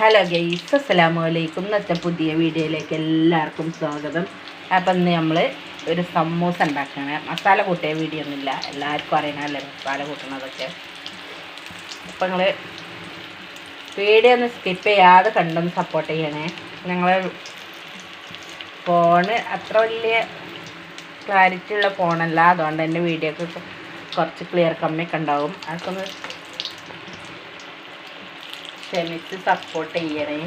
Hello guys അസ്സലാമു അലൈക്കും ഇന്നത്തെ പുതിയ വീഡിയോയിലേക്ക് എല്ലാവർക്കും സ്വാഗതം. അപ്പം ഇന്ന് നമ്മൾ ഒരു സമൂസ ഉണ്ടാക്കുകയാണ് മസാല കൂട്ടിയ വീഡിയോ ഒന്നുമില്ല. എല്ലാവർക്കും അറിയണമല്ലേ മസാല കൂട്ടണതൊക്കെ? അപ്പം നിങ്ങൾ വീഡിയോ ഒന്ന് സ്കിപ്പ് ചെയ്യാതെ കണ്ടൊന്ന് സപ്പോർട്ട് ചെയ്യണേ. ഞങ്ങൾ ഫോണ് അത്ര വലിയ ക്ലാരിറ്റി ഉള്ള ഫോണല്ല അതുകൊണ്ട് തന്നെ വീഡിയോക്ക് കുറച്ച് ക്ലിയർ കമ്മിയൊക്കെ ഉണ്ടാവും. അതൊക്കെ ഒന്ന് ക്ഷമിച്ച് സപ്പോർട്ട് ചെയ്യണേ.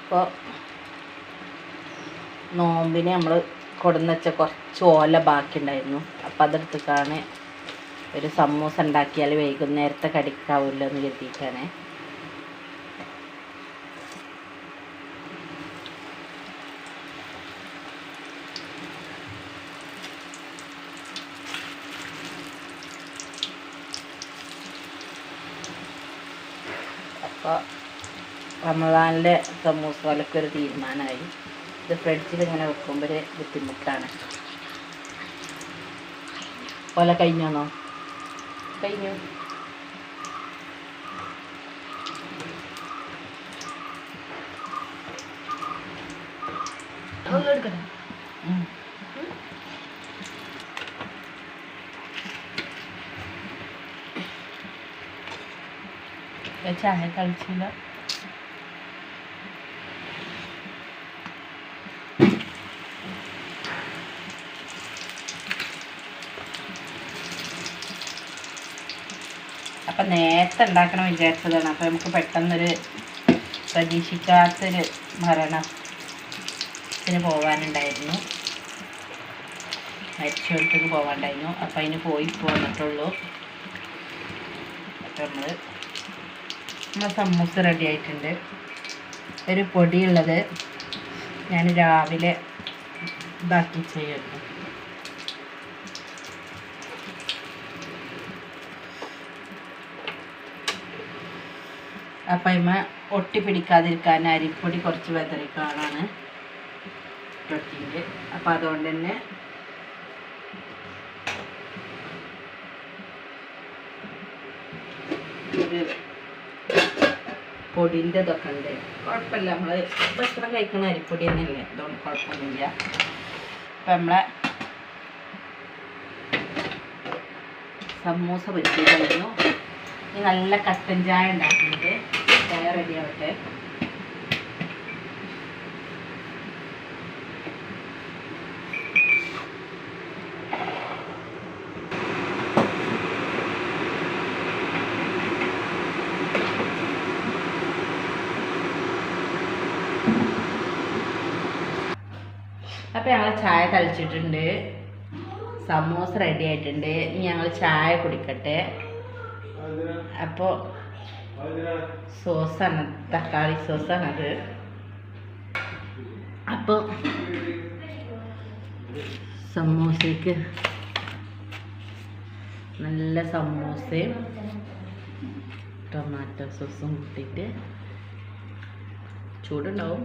ഇപ്പോൾ നോമ്പിന് നമ്മൾ കൊടുന്ന് വെച്ച കുറച്ച് ഓല ബാക്കി ഉണ്ടായിരുന്നു അപ്പം അതെടുത്തിട്ടാണ് ഒരു സമൂസ ഉണ്ടാക്കിയാൽ വൈകുന്നേരത്തെ കടിക്കാവില്ല എന്ന് കരുതിയിട്ടാണ്. അപ്പോൾ റമദാനിലെ സമൂസ പോലൊക്കെ ഒരു തീരുമാനമായി. ഇത് ഫ്രിഡ്ജിൽ ഇങ്ങനെ വെക്കുമ്പോൾ ഒരു ബുദ്ധിമുട്ടാണ്. പോലെ കഴിഞ്ഞാണോ? കഴിഞ്ഞു. ഉം. ചായ കളിച്ചില്ല അപ്പം നേരത്തെ ഉണ്ടാക്കണം വിചാരിച്ചതാണ്. അപ്പോൾ നമുക്ക് പെട്ടെന്നൊരു പ്രതീക്ഷിക്കാത്തൊരു മരണത്തിന് പോകാനുണ്ടായിരുന്നു മരിച്ചോടത്തേക്ക് പോകാനുണ്ടായിരുന്നു അപ്പോൾ അതിന് പോയി പോന്നിട്ടുള്ളൂ. അപ്പം നമ്മളെ സമൂസ റെഡി ആയിട്ടുണ്ട്. ഒരു പൊടിയുള്ളത് ഞാൻ രാവിലെ ബാക്കി ചെയ്യുന്നു. അപ്പം ഇമ്മ ഒട്ടി പിടിക്കാതിരിക്കാൻ അരിപ്പൊടി കുറച്ച് വെതറിക്കാനാണ് ഇട്ടിട്ടുണ്ട് അപ്പം അതുകൊണ്ട് തന്നെ ഒരു പൊടിന്റെ ഇതൊക്കെ ഉണ്ട് കുഴപ്പമില്ല നമ്മൾ ഭക്ഷണം കഴിക്കുന്ന അരിപ്പൊടി തന്നെയല്ലേ? അതുകൊണ്ട് കുഴപ്പമൊന്നുമില്ല. അപ്പം നമ്മളെ സമൂസ പൊരിച്ച് കഴിഞ്ഞു നല്ല കട്ടൻ ചായ ഉണ്ടാക്കിയിട്ട് ചായ റെഡി ആവട്ടെ അപ്പം ഞങ്ങൾ ചായ തളിച്ചിട്ടുണ്ട്. സമോസ റെഡി ആയിട്ടുണ്ട്. ഇനി ഞങ്ങൾ ചായ കുടിക്കട്ടെ. അപ്പോൾ സോസാണ് തക്കാളി സോസാണത് അപ്പോൾ സമോസയ്ക്ക് നല്ല സമൂസയും ടൊമാറ്റോ സോസും കൂട്ടിയിട്ട് ചൂടുണ്ടാവും.